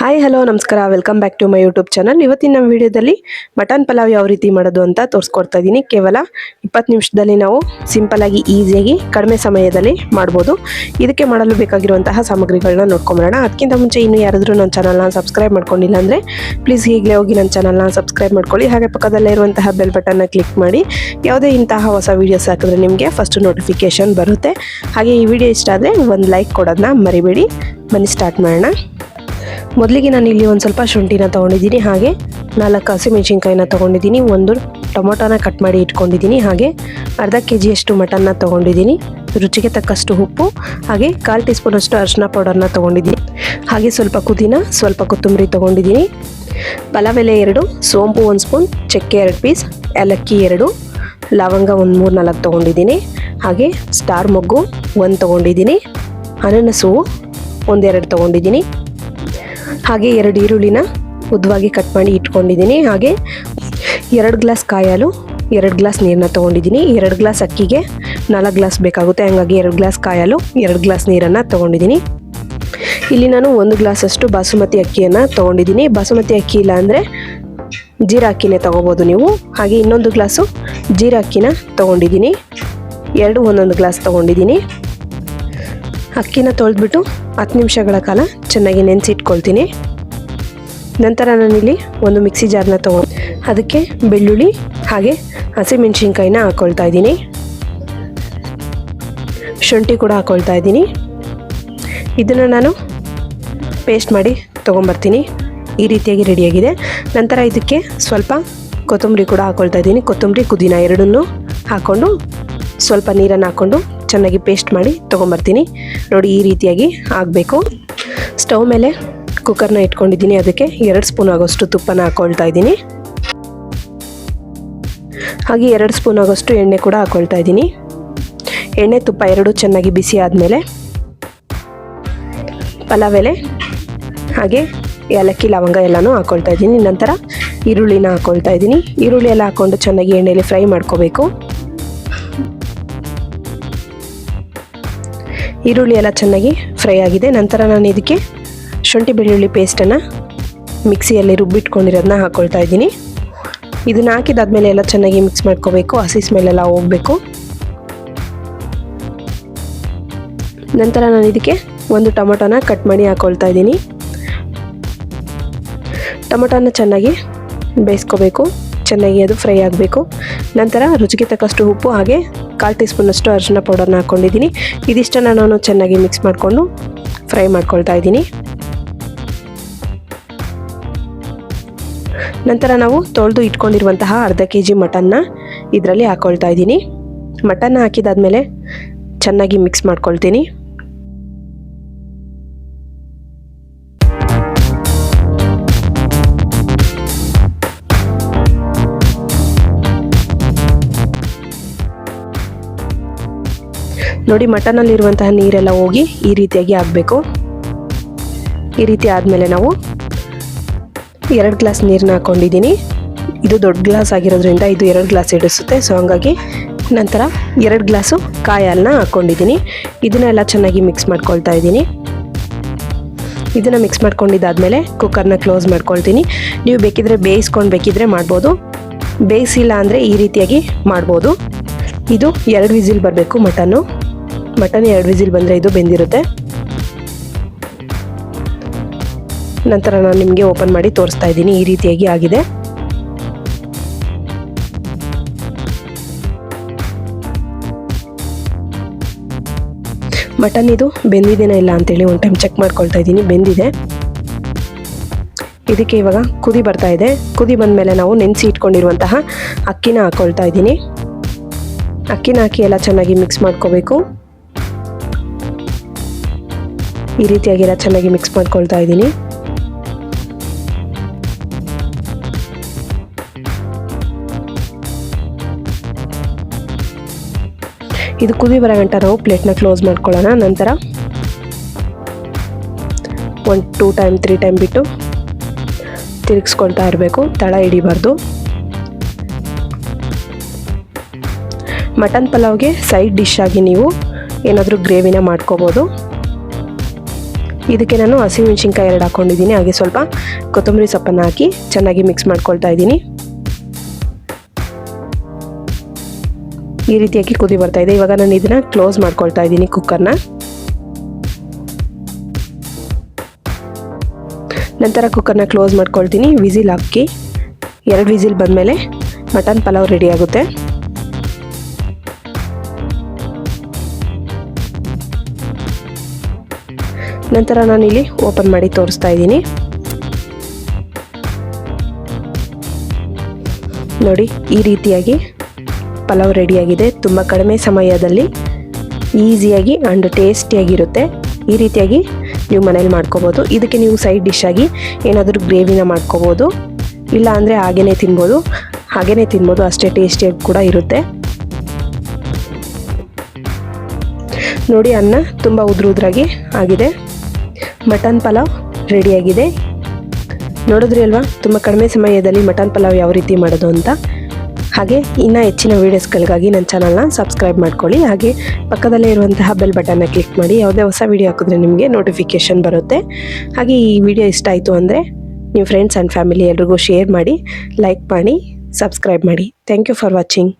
Hi hello ನಮಸ್ಕಾರ. Welcome back to my YouTube channel ಇವತ್ತಿನ ನಮ್ಮ ವಿಡಿಯೋದಲ್ಲಿ ಮಟನ್ ಪಲಾವ್ ಯಾವ ರೀತಿ ಮಾಡೋದು ಅಂತ ತೋರಿಸ್ಕೊಡ್ತಾ ಇದ್ದೀನಿ ಕೇವಲ ಇಪ್ಪತ್ತು ನಿಮಿಷದಲ್ಲಿ ನಾವು ಸಿಂಪಲ್ ಆಗಿ ಈಸಿಯಾಗಿ ಕಡಿಮೆ ಸಮಯದಲ್ಲಿ ಮಾಡ್ಬೋದು. ಇದಕ್ಕೆ ಮಾಡಲು ಬೇಕಾಗಿರುವಂತಹ ಸಾಮಗ್ರಿಗಳನ್ನ ನೋಡ್ಕೊಂಬರೋಣ. ಅದಕ್ಕಿಂತ ಮುಂಚೆ ಇನ್ನು ಯಾರಾದರೂ ನನ್ನ ಚಾನಲ್ನ ಸಬ್ಸ್ಕ್ರೈಬ್ ಮಾಡ್ಕೊಂಡಿಲ್ಲ ಅಂದರೆ ಪ್ಲೀಸ್ ಈಗಲೇ ಹೋಗಿ ನನ್ನ ಚಾನಲ್ನ ಸಬ್ಸ್ಕ್ರೈಬ್ ಮಾಡ್ಕೊಳ್ಳಿ. ಹಾಗೆ ಪಕ್ಕದಲ್ಲೇ ಇರುವಂತಹ ಬೆಲ್ ಬಟನ್ನ ಕ್ಲಿಕ್ ಮಾಡಿ. ಯಾವುದೇ ಇಂತಹ ಹೊಸ ವೀಡಿಯೋಸ್ ಹಾಕಿದ್ರೆ ನಿಮಗೆ ಫಸ್ಟ್ ನೋಟಿಫಿಕೇಶನ್ ಬರುತ್ತೆ. ಹಾಗೆ ಈ ವಿಡಿಯೋ ಇಷ್ಟ ಆದರೆ ಒಂದು ಲೈಕ್ ಕೊಡೋದನ್ನ ಮರಿಬೇಡಿ. ಬನ್ನಿ ಸ್ಟಾರ್ಟ್ ಮಾಡೋಣ. ಮೊದಲಿಗೆ ನಾನು ಇಲ್ಲಿ ಒಂದು ಸ್ವಲ್ಪ ಶುಂಠಿನ ತೊಗೊಂಡಿದ್ದೀನಿ, ಹಾಗೆ ನಾಲ್ಕು ಹಸಿಮೆಣಸಿನ್ಕಾಯಿನ ತೊಗೊಂಡಿದ್ದೀನಿ, ಒಂದು ಟೊಮೊಟೊನ ಕಟ್ ಮಾಡಿ ಇಟ್ಕೊಂಡಿದ್ದೀನಿ, ಹಾಗೆ ಅರ್ಧ ಕೆ ಜಿಯಷ್ಟು ಮಟನ್ನ ತೊಗೊಂಡಿದ್ದೀನಿ, ರುಚಿಗೆ ತಕ್ಕಷ್ಟು ಉಪ್ಪು, ಹಾಗೆ ಕಾಲು ಟೀ ಸ್ಪೂನಷ್ಟು ಅರಿಶಿನ ಪೌಡರ್ನ ತೊಗೊಂಡಿದ್ದೀನಿ, ಹಾಗೆ ಸ್ವಲ್ಪ ಕುದಿನ ಸ್ವಲ್ಪ ಕೊತ್ತಂಬರಿ ತೊಗೊಂಡಿದ್ದೀನಿ ಪಲಾವ್ ಎಲೆ ಎರಡು, ಸೋಂಪು ಒಂದು ಸ್ಪೂನ್, ಚಕ್ಕೆ ಎರಡು ಪೀಸ್, ಏಲಕ್ಕಿ ಎರಡು, ಲವಂಗ ಒಂದು ಮೂರು ನಾಲ್ಕು ತೊಗೊಂಡಿದ್ದೀನಿ, ಹಾಗೆ ಸ್ಟಾರ್ ಮೊಗ್ಗು ಒಂದು ತೊಗೊಂಡಿದ್ದೀನಿ, ಅನನಸು ಒಂದೆರಡು ತೊಗೊಂಡಿದ್ದೀನಿ. ಹಾಗೆ ಎರಡು ಈರುಳ್ಳಿನ ಉದ್ದವಾಗಿ ಕಟ್ ಮಾಡಿ ಇಟ್ಕೊಂಡಿದ್ದೀನಿ. ಹಾಗೆ ಎರಡು ಗ್ಲಾಸ್ ಕಾಯಾಲು ಎರಡು ಗ್ಲಾಸ್ ನೀರನ್ನ ತೊಗೊಂಡಿದ್ದೀನಿ. ಎರಡು ಗ್ಲಾಸ್ ಅಕ್ಕಿಗೆ ನಾಲ್ಕು ಗ್ಲಾಸ್ ಬೇಕಾಗುತ್ತೆ. ಹಂಗಾಗಿ ಎರಡು ಗ್ಲಾಸ್ ಕಾಯಾಲು ಎರಡು ಗ್ಲಾಸ್ ನೀರನ್ನು ತೊಗೊಂಡಿದ್ದೀನಿ. ಇಲ್ಲಿ ನಾನು ಒಂದು ಗ್ಲಾಸಷ್ಟು ಬಾಸುಮತಿ ಅಕ್ಕಿಯನ್ನು ತೊಗೊಂಡಿದ್ದೀನಿ. ಬಾಸುಮತಿ ಅಕ್ಕಿ ಇಲ್ಲ ಅಂದರೆ ಜೀರಾ ಅಕ್ಕಿನೇ ತೊಗೋಬೋದು ನೀವು. ಹಾಗೆ ಇನ್ನೊಂದು ಗ್ಲಾಸು ಜೀರಾ ಅಕ್ಕಿನ ತೊಗೊಂಡಿದ್ದೀನಿ. ಎರಡು ಒಂದೊಂದು ಗ್ಲಾಸ್ ತೊಗೊಂಡಿದ್ದೀನಿ. ಅಕ್ಕಿನ ತೊಳೆದ್ಬಿಟ್ಟು ಹತ್ತು ನಿಮಿಷಗಳ ಕಾಲ ಚೆನ್ನಾಗಿ ನೆನೆಸಿಟ್ಕೊಳ್ತೀನಿ. ನಂತರ ನಾನಿಲ್ಲಿ ಒಂದು ಮಿಕ್ಸಿ ಜಾರ್ನ ತೊಗೊ ಅದಕ್ಕೆ ಬೆಳ್ಳುಳ್ಳಿ ಹಾಗೆ ಹಸಿಮೆಣ್ಸಿನ್ಕಾಯಿನ ಹಾಕ್ಕೊಳ್ತಾ ಇದ್ದೀನಿ. ಶುಂಠಿ ಕೂಡ ಹಾಕ್ಕೊಳ್ತಾ ಇದ್ದೀನಿ. ಇದನ್ನು ನಾನು ಪೇಸ್ಟ್ ಮಾಡಿ ತೊಗೊಂಬರ್ತೀನಿ. ಈ ರೀತಿಯಾಗಿ ರೆಡಿಯಾಗಿದೆ. ನಂತರ ಇದಕ್ಕೆ ಸ್ವಲ್ಪ ಕೊತ್ತಂಬರಿ ಕೂಡ ಹಾಕ್ಕೊಳ್ತಾ ಇದ್ದೀನಿ. ಕೊತ್ತಂಬರಿ ಪುದೀನ ಎರಡನ್ನೂ ಹಾಕ್ಕೊಂಡು ಸ್ವಲ್ಪ ನೀರನ್ನು ಹಾಕ್ಕೊಂಡು ಚೆನ್ನಾಗಿ ಪೇಸ್ಟ್ ಮಾಡಿ ತೊಗೊಂಬರ್ತೀನಿ. ನೋಡಿ, ಈ ರೀತಿಯಾಗಿ ಆಗಬೇಕು. ಸ್ಟವ್ ಮೇಲೆ ಕುಕ್ಕರ್ನ ಇಟ್ಕೊಂಡಿದ್ದೀನಿ. ಅದಕ್ಕೆ ಎರಡು ಸ್ಪೂನ್ ಆಗೋಷ್ಟು ತುಪ್ಪನ ಹಾಕ್ಕೊಳ್ತಾ ಇದ್ದೀನಿ. ಹಾಗೆ ಎರಡು ಸ್ಪೂನ್ ಆಗೋಷ್ಟು ಎಣ್ಣೆ ಕೂಡ ಹಾಕ್ಕೊಳ್ತಾ ಇದ್ದೀನಿ. ಎಣ್ಣೆ, ತುಪ್ಪ ಎರಡು ಚೆನ್ನಾಗಿ ಬಿಸಿ ಆದಮೇಲೆ ಪಲಾವ್ ಎಲೆ, ಹಾಗೆ ಏಲಕ್ಕಿ, ಲವಂಗ ಎಲ್ಲನೂ ಹಾಕ್ಕೊಳ್ತಾ ಇದ್ದೀನಿ. ನಂತರ ಈರುಳ್ಳಿನ ಹಾಕ್ಕೊಳ್ತಾ ಇದ್ದೀನಿ. ಈರುಳ್ಳಿ ಎಲ್ಲ ಹಾಕ್ಕೊಂಡು ಚೆನ್ನಾಗಿ ಎಣ್ಣೆಯಲ್ಲಿ ಫ್ರೈ ಮಾಡ್ಕೋಬೇಕು. ಈರುಳ್ಳಿ ಎಲ್ಲ ಚೆನ್ನಾಗಿ ಫ್ರೈ ಆಗಿದೆ. ನಂತರ ನಾನು ಇದಕ್ಕೆ ಶುಂಠಿ ಬೆಳ್ಳುಳ್ಳಿ ಪೇಸ್ಟನ್ನು ಮಿಕ್ಸಿಯಲ್ಲಿ ರುಬ್ಬಿಟ್ಕೊಂಡಿರೋದನ್ನ ಹಾಕ್ಕೊಳ್ತಾ ಇದ್ದೀನಿ. ಇದನ್ನು ಹಾಕಿದಾದ್ಮೇಲೆ ಎಲ್ಲ ಚೆನ್ನಾಗಿ ಮಿಕ್ಸ್ ಮಾಡ್ಕೋಬೇಕು. ಹಸಿ ಸ್ಮೆಲ್ಲೆಲ್ಲ ಹೋಗಬೇಕು. ನಂತರ ನಾನು ಇದಕ್ಕೆ ಒಂದು ಟೊಮೊಟೊನ ಕಟ್ ಮಾಡಿ ಹಾಕ್ಕೊಳ್ತಾ ಇದ್ದೀನಿ. ಟೊಮೊಟೊನ ಚೆನ್ನಾಗಿ ಬೇಯಿಸ್ಕೋಬೇಕು. ಚೆನ್ನಾಗಿ ಅದು ಫ್ರೈ ಆಗಬೇಕು. ನಂತರ ರುಚಿಗೆ ತಕ್ಕಷ್ಟು ಉಪ್ಪು ಹಾಗೆ ಕಾಲು ಟೀ ಸ್ಪೂನಷ್ಟು ಅರಿಶಿನ ಪೌಡರ್ನ ಹಾಕ್ಕೊಂಡಿದ್ದೀನಿ ಇದಿಷ್ಟನ್ನು ನಾನು ಚೆನ್ನಾಗಿ ಮಿಕ್ಸ್ ಮಾಡಿಕೊಂಡು ಫ್ರೈ ಮಾಡ್ಕೊಳ್ತಾ ಇದ್ದೀನಿ. ನಂತರ ನಾವು ತೊಳೆದು ಇಟ್ಕೊಂಡಿರುವಂತಹ ಅರ್ಧ ಕೆ ಜಿ ಮಟನ್ನ ಇದರಲ್ಲಿ ಹಾಕ್ಕೊಳ್ತಾ ಇದ್ದೀನಿ. ಮಟನ್ನ ಹಾಕಿದಾದ್ಮೇಲೆ ಚೆನ್ನಾಗಿ ಮಿಕ್ಸ್ ಮಾಡ್ಕೊಳ್ತೀನಿ. ನೋಡಿ ಮಟನಲ್ಲಿರುವಂತಹ ನೀರೆಲ್ಲ ಹೋಗಿ ಈ ರೀತಿಯಾಗಿ ಆಗಬೇಕು ಈ ರೀತಿ ಆದಮೇಲೆ ನಾವು ಎರಡು ಗ್ಲಾಸ್ ನೀರನ್ನ ಹಾಕ್ಕೊಂಡಿದ್ದೀನಿ ಇದು ದೊಡ್ಡ ಗ್ಲಾಸ್ ಆಗಿರೋದ್ರಿಂದ ಇದು ಎರಡು ಗ್ಲಾಸ್ ಇಡಿಸುತ್ತೆ. ಸೊ ಹಂಗಾಗಿ ನಂತರ ಎರಡು ಗ್ಲಾಸು ಕಾಯಿ ಹಾಲನ್ನ ಹಾಕ್ಕೊಂಡಿದ್ದೀನಿ ಇದನ್ನೆಲ್ಲ ಚೆನ್ನಾಗಿ ಮಿಕ್ಸ್ ಮಾಡ್ಕೊಳ್ತಾ ಇದ್ದೀನಿ. ಇದನ್ನು ಮಿಕ್ಸ್ ಮಾಡ್ಕೊಂಡಿದ್ದಾದಮೇಲೆ ಕುಕ್ಕರ್ನ ಕ್ಲೋಸ್ ಮಾಡ್ಕೊಳ್ತೀನಿ. ನೀವು ಬೇಕಿದ್ರೆ ಬೇಯಿಸ್ಕೊಂಡು ಬೇಕಿದ್ರೆ ಮಾಡ್ಬೋದು. ಬೇಯಿಸಿಲ್ಲ ಅಂದರೆ ಈ ರೀತಿಯಾಗಿ ಮಾಡ್ಬೋದು. ಇದು ಎರಡು ವಿಸಿಲ್ ಬರಬೇಕು ಮಟನ್ನು. ಮಟನ್ ಎರಡು ವಿಸಿಲ್ ಬಂದರೆ ಇದು ಬೆಂದಿರುತ್ತೆ. ನಂತರ ನಾನು ನಿಮಗೆ ಓಪನ್ ಮಾಡಿ ತೋರಿಸ್ತಾ ಇದ್ದೀನಿ, ಈ ರೀತಿಯಾಗಿ ಆಗಿದೆ. ಮಟನ್ ಇದು ಬೆಂದಿದೆನಾ ಇಲ್ಲ ಅಂತೇಳಿ ಒಂದು ಟೈಮ್ ಚೆಕ್ ಮಾಡ್ಕೊಳ್ತಾ ಇದ್ದೀನಿ, ಬೆಂದಿದೆ. ಇದಕ್ಕೆ ಇವಾಗ ಕುದಿ ಬರ್ತಾ ಇದೆ. ಕುದಿ ಬಂದ ಮೇಲೆ ನಾವು ನೆನೆಸಿ ಇಟ್ಕೊಂಡಿರುವಂತಹ ಅಕ್ಕಿನ ಹಾಕ್ಕೊಳ್ತಾ ಇದ್ದೀನಿ. ಅಕ್ಕಿನ ಹಾಕಿ ಎಲ್ಲ ಚೆನ್ನಾಗಿ ಮಿಕ್ಸ್ ಮಾಡ್ಕೋಬೇಕು. ಈ ರೀತಿಯಾಗಿ ಎಲ್ಲ ಚೆನ್ನಾಗಿ ಮಿಕ್ಸ್ ಮಾಡ್ಕೊಳ್ತಾ ಇದ್ದೀನಿ. ಇದು ಕುದಿ ಬರೋ ಗಂಟ ನಾವು ಪ್ಲೇಟ್ನ ಕ್ಲೋಸ್ ಮಾಡ್ಕೊಳ್ಳೋಣ. ನಂತರ ಒಂದು ಟೂ ಟೈಮ್ ತ್ರೀ ಟೈಮ್ ಬಿಟ್ಟು ತಿರುಗಿಸ್ಕೊಳ್ತಾ ಇರಬೇಕು. ತಳ ಹಿಡಿಬಾರ್ದು. ಮಟನ್ ಪಲಾವ್ಗೆ ಸೈಡ್ ಡಿಶ್ ಆಗಿ ನೀವು ಏನಾದರೂ ಗ್ರೇವಿನ ಮಾಡ್ಕೋಬೋದು. ಇದಕ್ಕೆ ನಾನು ಹಸಿಮೆಣಸಿನ್ಕಾಯಿ ಎರಡು ಹಾಕ್ಕೊಂಡಿದ್ದೀನಿ. ಹಾಗೆ ಸ್ವಲ್ಪ ಕೊತ್ತಂಬರಿ ಸೊಪ್ಪನ್ನು ಹಾಕಿ ಚೆನ್ನಾಗಿ ಮಿಕ್ಸ್ ಮಾಡ್ಕೊಳ್ತಾ ಇದ್ದೀನಿ. ಈ ರೀತಿಯಾಗಿ ಕುದಿ ಬರ್ತಾ ಇದೆ. ಇವಾಗ ನಾನು ಇದನ್ನು ಕ್ಲೋಸ್ ಮಾಡ್ಕೊಳ್ತಾ ಇದ್ದೀನಿ ಕುಕ್ಕರ್ನ ನಂತರ ಕುಕ್ಕರ್ನ ಕ್ಲೋಸ್ ಮಾಡ್ಕೊಳ್ತೀನಿ. ವಿಸಿಲ್ ಹಾಕಿ ಎರಡು ವಿಸಿಲ್ ಬಂದಮೇಲೆ ಮಟನ್ ಪಲಾವ್ ರೆಡಿ ಆಗುತ್ತೆ. ನಂತರ ಇಲ್ಲಿ ಓಪನ್ ಮಾಡಿ ತೋರಿಸ್ತಾ ಇದ್ದೀನಿ. ನೋಡಿ, ಈ ರೀತಿಯಾಗಿ ಪಲಾವ್ ರೆಡಿಯಾಗಿದೆ. ತುಂಬ ಕಡಿಮೆ ಸಮಯದಲ್ಲಿ ಈಸಿಯಾಗಿ ಆ್ಯಂಡ್ ಟೇಸ್ಟಿಯಾಗಿರುತ್ತೆ ಈ ರೀತಿಯಾಗಿ ನೀವು ಮನೇಲಿ ಮಾಡ್ಕೋಬೋದು. ಇದಕ್ಕೆ ನೀವು ಸೈಡ್ ಡಿಶ್ಶಾಗಿ ಏನಾದರೂ ಗ್ರೇವಿನ ಮಾಡ್ಕೋಬೋದು. ಇಲ್ಲ ಅಂದರೆ ಹಾಗೇ ತಿನ್ಬೋದು. ಹಾಗೇ ತಿನ್ಬೋದು, ಅಷ್ಟೇ ಟೇಸ್ಟಿಯಾಗಿ ಕೂಡ ಇರುತ್ತೆ. ನೋಡಿ, ಅನ್ನ ತುಂಬ ಉದ್ರ ಉದ್ರಾಗಿ ಆಗಿದೆ. ಮಟನ್ ಪಲಾವ್ ರೆಡಿಯಾಗಿದೆ. ನೋಡಿದ್ರಿ ಅಲ್ವಾ? ತುಂಬ ಕಡಿಮೆ ಸಮಯದಲ್ಲಿ ಮಟನ್ ಪಲಾವ್ ಯಾವ ರೀತಿ ಮಾಡೋದು ಅಂತ. ಹಾಗೆ ಇನ್ನೂ ಹೆಚ್ಚಿನ ವೀಡಿಯೋಸ್ಗಳಿಗಾಗಿ ನನ್ನ ಚಾನಲ್ನ ಸಬ್ಸ್ಕ್ರೈಬ್ ಮಾಡ್ಕೊಳ್ಳಿ. ಹಾಗೆ ಪಕ್ಕದಲ್ಲೇ ಇರುವಂತಹ ಬೆಲ್ ಬಟನ್ನ ಕ್ಲಿಕ್ ಮಾಡಿ. ಯಾವುದೇ ಹೊಸ ವೀಡಿಯೋ ಹಾಕಿದ್ರೆ ನಿಮಗೆ ನೋಟಿಫಿಕೇಷನ್ ಬರುತ್ತೆ. ಹಾಗೆ ಈ ವಿಡಿಯೋ ಇಷ್ಟ ಆಯಿತು ಅಂದರೆ ನಿಮ್ಮ ಫ್ರೆಂಡ್ಸ್ ಆ್ಯಂಡ್ ಫ್ಯಾಮಿಲಿ ಎಲ್ರಿಗೂ ಶೇರ್ ಮಾಡಿ ಲೈಕ್ ಮಾಡಿ ಸಬ್ಸ್ಕ್ರೈಬ್ ಮಾಡಿ. Thank you for watching